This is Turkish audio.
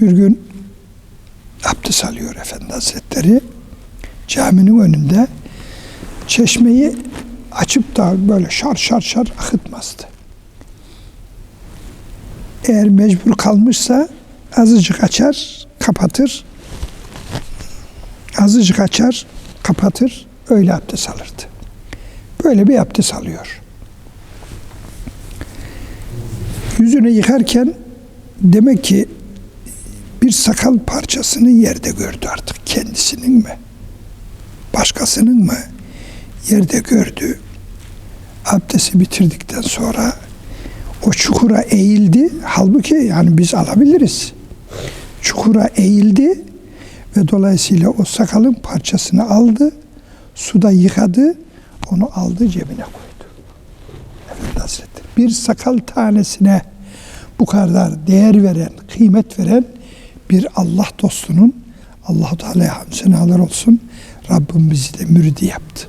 Bir gün abdest alıyor Efendi Hazretleri. Caminin önünde çeşmeyi açıp da böyle şar şar şar akıtmazdı. Eğer mecbur kalmışsa azıcık açar, kapatır. Azıcık açar, kapatır. Öyle abdest alırdı. Böyle bir abdest alıyor. Yüzünü yıkarken demek ki bir sakal parçasını yerde gördü artık. Kendisinin mi? Başkasının mı? Yerde gördü. Abdesti bitirdikten sonra o çukura eğildi. Halbuki yani biz alabiliriz. Çukura eğildi ve dolayısıyla o sakalın parçasını aldı. Suda yıkadı. Onu aldı cebine koydu. Efendi Hazretleri. Bir sakal tanesine bu kadar değer veren, kıymet veren bir Allah dostunun Allah-u Teala'ya hamd senalar olsun. Rabbim bizi de müridi yaptı.